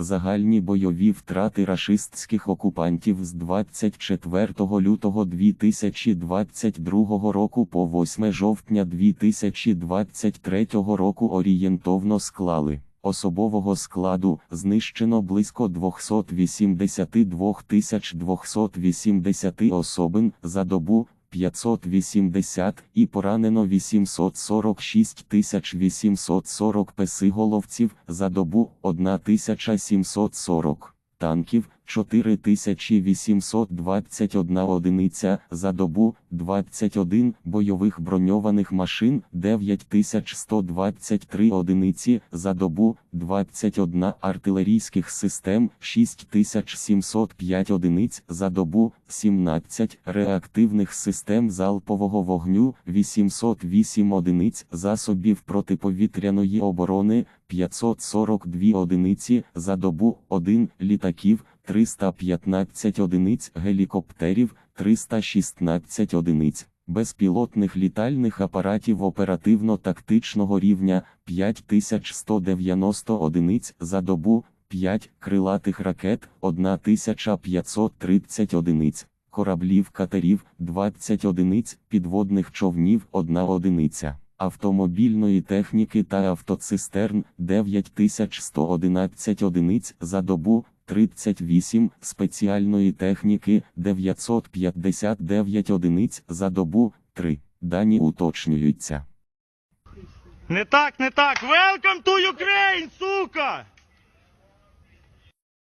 Загальні бойові втрати рашистських окупантів з 24 лютого 2022 року по 8 жовтня 2023 року орієнтовно склали. Особового складу знищено близько 282 280 особин за добу 580 і поранено 846 840 песиголовців за добу 1740 танків 4821 одиниця за добу 21 бойових броньованих машин 9123 одиниці за добу 21 артилерійських систем 6705 одиниць за добу 17 реактивних систем залпового вогню 808 одиниць засобів протиповітряної оборони 542 одиниці за добу 1 літаків 315 одиниць гелікоптерів, 316 одиниць безпілотних літальних апаратів оперативно-тактичного рівня 5190 одиниць за добу, 5 крилатих ракет 1530 одиниць, кораблів катерів 20 одиниць, підводних човнів 1 одиниця. Автомобільної техніки та автоцистерн 9111 одиниць за добу, 38 спеціальної техніки 959 одиниць за добу 3. Дані уточнюються. Не так, не так. Welcome to